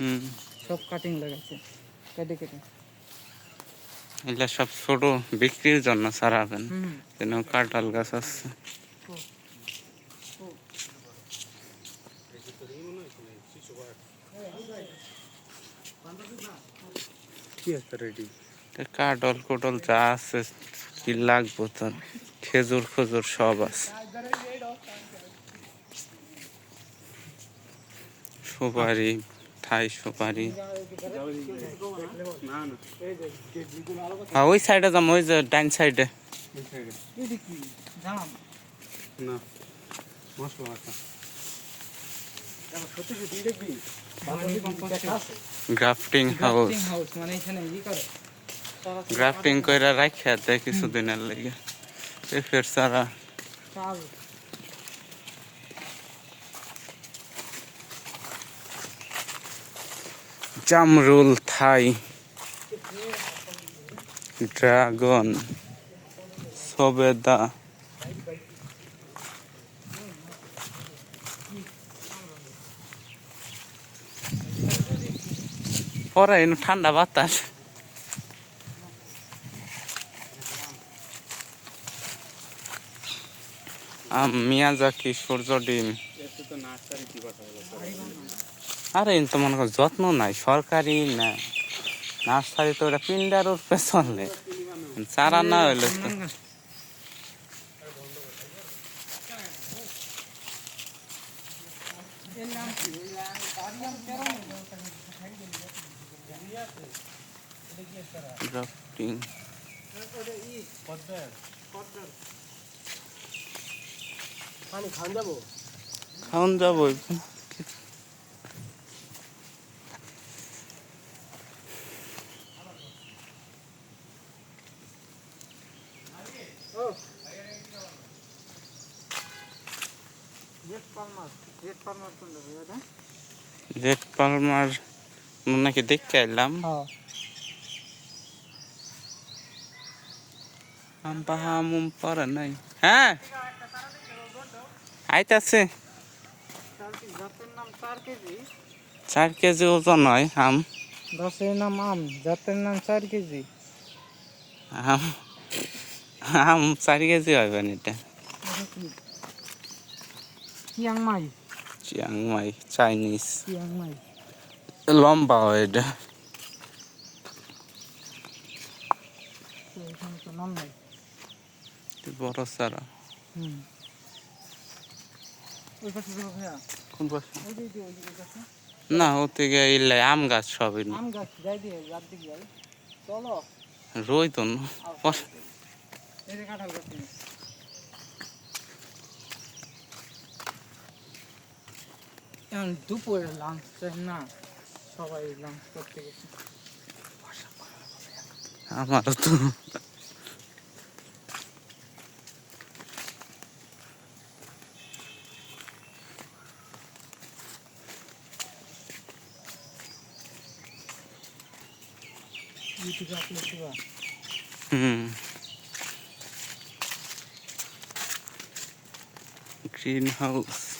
হুম। সব কাটিং লাগাইছে কেটে কেটে। এগুলা সব ছোট বিক্রির জন্য সারাবেন যেন কাঁঠাল গাছ আছে। কি আছে কাঠল কোটল যা আছে কি লাগবো তোর খেজুর খজুর সব আছে। সুপারি থাই সুপারি। হ্যাঁ ওই সাইডে যাম ওই যে ডাইন সাইডে গ্রাফটিং হাউস গ্রাফটিং করে রাখিয়া দেয় কিছুদিনের লেগে। ফের সারা। জামরুল থাই ড্রাগন সবেদা পরে ঠান্ডা বাতাস আম মিয়াজাকি সূর্য ডিম আরে, তো মনে কর যত্ন নাই, সরকারি না, নার্সারি তো ওটা পিন্ডার উপরে চলে। চারা না হইলে তো গ্রাফটিং পানি খান যাব। রেড পালমার রেড নাকি দেখতে এলাম? হ্যাঁ। আম পাহা নাই। হ্যাঁ। আইতাছে। কেজি চার কেজি ওজন হয় আম গাছের নাম আম জাতের নাম চার কেজি। আম আম চার কেজি হয় এটা চিয়াংমাই চিয়াংমাই চাইনিজ চিয়াংমাই লম্বা হয় এটা বড় সারা কোন পাশে না ওতে গিয়ে ইলে আম গাছ সবই আম গাছ যাই দিয়ে রাত দিকে চলো। রই তো না। পর- এই কাঁঠাল গাছ এখন দুপুরে লাঞ্চ না সবাই লাঞ্চ করতে গেছে। আমারও তো। ইউটিউবে আপলোড দিবা হুম গ্রিন হাউস